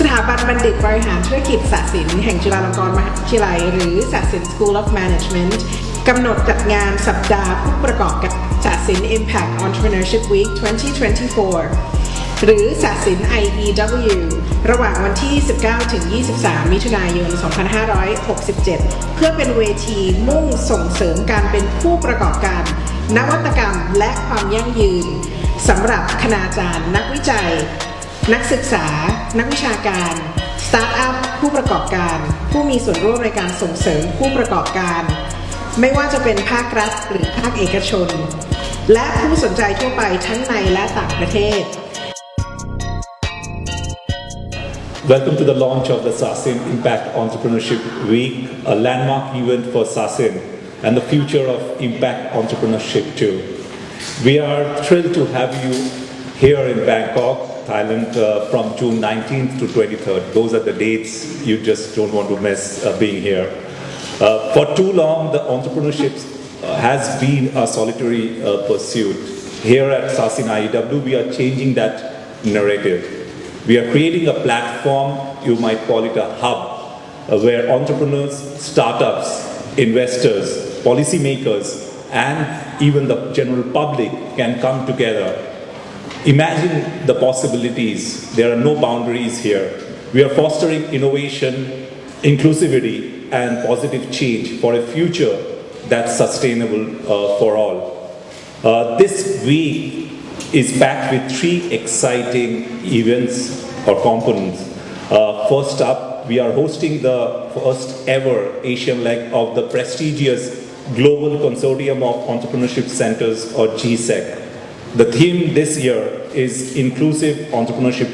สถาบันบัณฑิตบริหารธุรกิจศาสินแห่งจุฬาลงกรณ์มหาวิทยาลัย หรือศาสิน School of Management กำหนดจัดงานสัปดาห์ผู้ประกอบการศาสิน Impact Entrepreneurship Week 2024 หรือศาสิน IEW ระหว่างวันที่ 19 ถึง 23 มิถุนายน 2567 เพื่อเป็นเวทีมุ่งส่งเสริมการเป็นผู้ประกอบการ นวัตกรรมและความยั่งยืนสำหรับคณาจารย์นักวิจัย นักศึกษา นักวิชาการ สตาร์ทอัพ ผู้ประกอบการ ผู้มีส่วนร่วมในการส่งเสริมผู้ประกอบการ ไม่ว่าจะเป็นภาครัฐหรือภาคเอกชน และผู้สนใจทั่วไปทั้งในและต่างประเทศ Welcome to the launch of the SASIN Impact Entrepreneurship Week, a landmark event for SASIN and the future of impact entrepreneurship too. We are thrilled to have you here in Bangkok, Thailand uh, from June 19th to 23rd. Those are the dates you just don't want to miss uh, being here. Uh, for too long, the entrepreneurship uh, has been a solitary uh, pursuit. Here at SASIN IEW, we are changing that narrative. We are creating a platform, you might call it a hub, uh, where entrepreneurs, startups, investors, policymakers, and even the general public can come together. Imagine the possibilities. There are no boundaries here. We are fostering innovation, inclusivity, and positive change for a future that's sustainable uh, for all. Uh, this week is packed with three exciting events or components. Uh, first up, we are hosting the first ever Asian leg of the prestigious Global Consortium of Entrepreneurship Centers or GSEC. The theme this year is Inclusive Entrepreneurship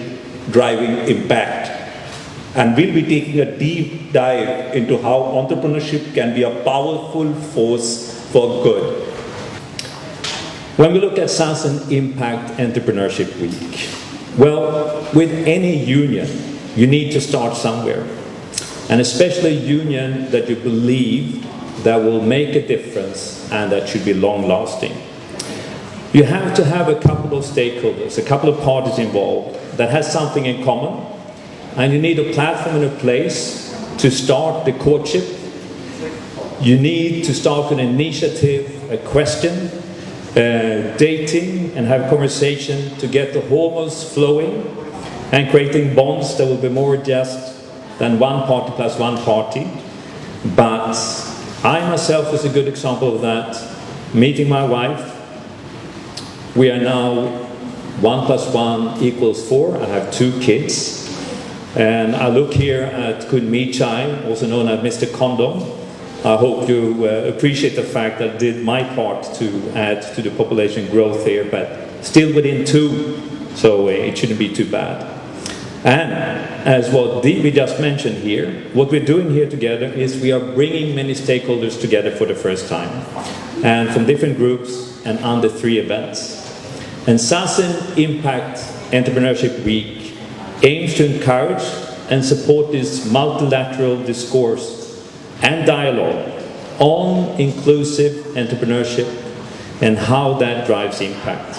Driving Impact. And we'll be taking a deep dive into how entrepreneurship can be a powerful force for good. When we look at SASN Impact Entrepreneurship Week, well, with any union, you need to start somewhere. And especially a union that you believe that will make a difference and that should be long lasting. You have to have a couple of stakeholders, a couple of parties involved that has something in common, and you need a platform and a place to start the courtship. You need to start an initiative, a question, uh, dating and have conversation to get the hormones flowing and creating bonds that will be more just than one party plus one party. But I myself is a good example of that. Meeting my wife, we are now one plus one equals four. I have two kids. And I look here at Kun Mi Chai, also known as Mr. Condom. I hope you uh, appreciate the fact that I did my part to add to the population growth here, but still within two, so uh, it shouldn't be too bad. And as what Dee just mentioned here, what we're doing here together is we are bringing many stakeholders together for the first time, and from different groups and under three events. And SASIN Impact Entrepreneurship Week aims to encourage and support this multilateral discourse and dialogue on inclusive entrepreneurship and how that drives impact.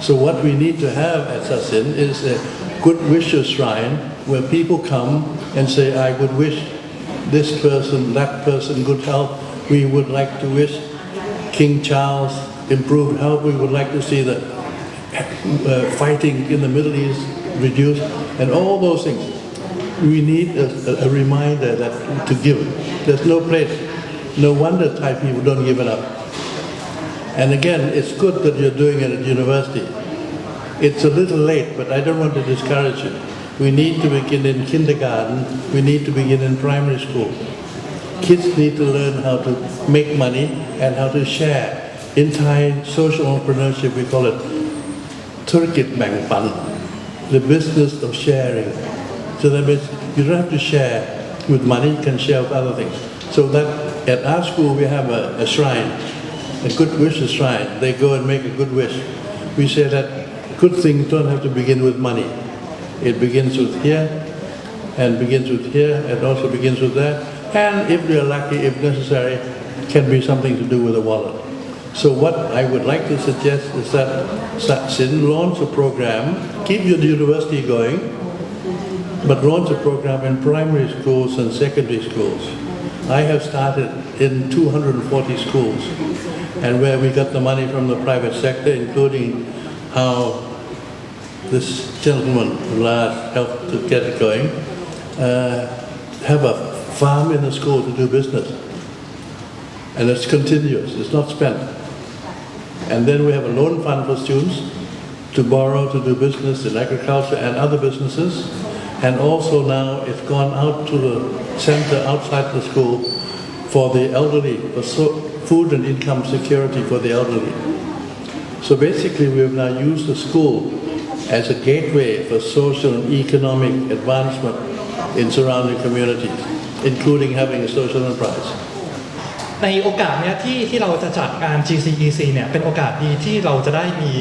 So what we need to have at Sassin is a good wishes shrine where people come and say, I would wish this person, that person good health. We would like to wish King Charles improved health. We would like to see the uh, fighting in the Middle East reduced and all those things. We need a, a reminder that to give. There's no place. No wonder Thai people don't give it up. And again, it's good that you're doing it at university. It's a little late, but I don't want to discourage you. We need to begin in kindergarten. We need to begin in primary school. Kids need to learn how to make money and how to share. In Thai social entrepreneurship, we call it ธุรกิจแบ่งปัน the business of sharing. So that means you don't have to share with money, you can share with other things. So that at our school we have a, a shrine, a good wishes shrine. They go and make a good wish. We say that good things don't have to begin with money. It begins with here, and begins with here, and also begins with that. And if we are lucky, if necessary, can be something to do with the wallet. So what I would like to suggest is that Sin launch a program, keep your university going, but launch a program in primary schools and secondary schools. I have started in 240 schools, and where we got the money from the private sector, including how this gentleman, Lars, helped to get it going, uh, have a farm in the school to do business. And it's continuous, it's not spent. And then we have a loan fund for students to borrow to do business in agriculture and other businesses. And also now it's gone out to the center outside the school for the elderly, for so, food and income security for the elderly. So basically, we have now used the school as a gateway for social and economic advancement in surrounding communities, including having a social enterprise. ในโอกาสเนี้ยที่ที่เราจะจัดงาน GCEC เนี่ยเป็นโอกาสดีที่เราจะได้มี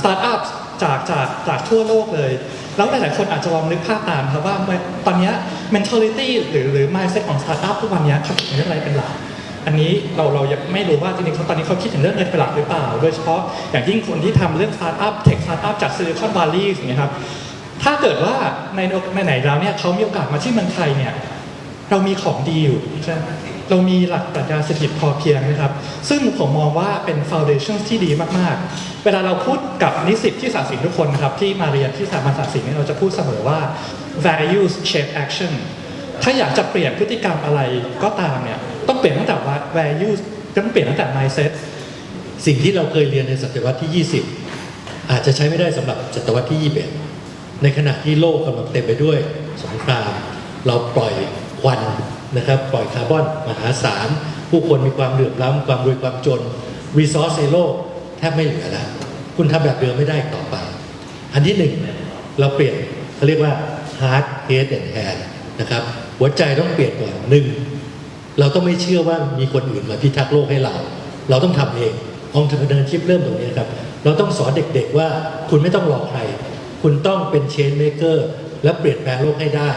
สตาร์ทอัพจากจากจากทั่วโลกเลย แล้วหลายๆคนอาจจะลองนึกภาพตามครับว่าตอนเนี้ย mentality หรือหรือ mindset ของสตาร์ทอัพทุกวันนี้เขาคิดถึงเรื่องอะไรเป็นหลักอันนี้เราเรายังไม่รู้ว่าจริงๆเขาตอนนี้เขาคิดถึงเรื่องเงินเป็นหลักหรือเปล่า โดยเฉพาะอย่างยิ่งคนที่ทำเรื่องสตาร์ทอัพเทคสตาร์ทอัพจากซิลิคอนวัลลีย์อย่างเงี้ยครับถ้าเกิดว่าในในไหนแล้วเนี่ยเขามีโอกาสมาที่เมืองไทยเนี่ยเรามีของดีอยู่ใช่ไหม เรามีหลักปรัชญาเศรษฐกิจพอเพียงนะครับ ซึ่งผมมองว่าเป็นฟ u n เดชั่นที่ดีมากๆ เวลาเราพูดกับนิสิตที่ศาสตร์ศิลป์ทุกคนนะครับ ที่มาเรียนที่สถาบันศาสตร์ศิลป์เนี่ยเราจะพูดเสมอว่า values shape action ถ้าอยากจะเปลี่ยนพฤติกรรมอะไรก็ตามเนี่ยต้องเปลี่ยนตั้งแต่ว่า values ต้องเปลี่ยนตั้งแต่ mindset สิ่งที่เราเคยเรียนในศตวรรษที่ 20 อาจจะใช้ไม่ได้สำหรับศตวรรษที่ 21 ในขณะที่โลกกำลังเต็มไปด้วยสงคราม เราปล่อยควัน นะครับปล่อยคาร์บอนมหาศาล ผู้คนมีความเหลื่อมล้ำความรวยความจนรีซอสในโลกแทบไม่เหลือแล้ว คุณทำแบบเดิมไม่ได้ต่อไป อันที่หนึ่งเราเปลี่ยนเขาเรียกว่า heart head and hand นะครับหัวใจต้องเปลี่ยนก่อนหนึ่งเราต้องไม่เชื่อว่ามีคนอื่นมาพิทักษ์โลกให้เรา เราต้องทำเอง entrepreneurship เริ่มตรงนี้นะครับ เราต้องสอนเด็กๆว่าคุณไม่ต้องรอใคร คุณต้องเป็น change maker และเปลี่ยนแปลงโลกให้ได้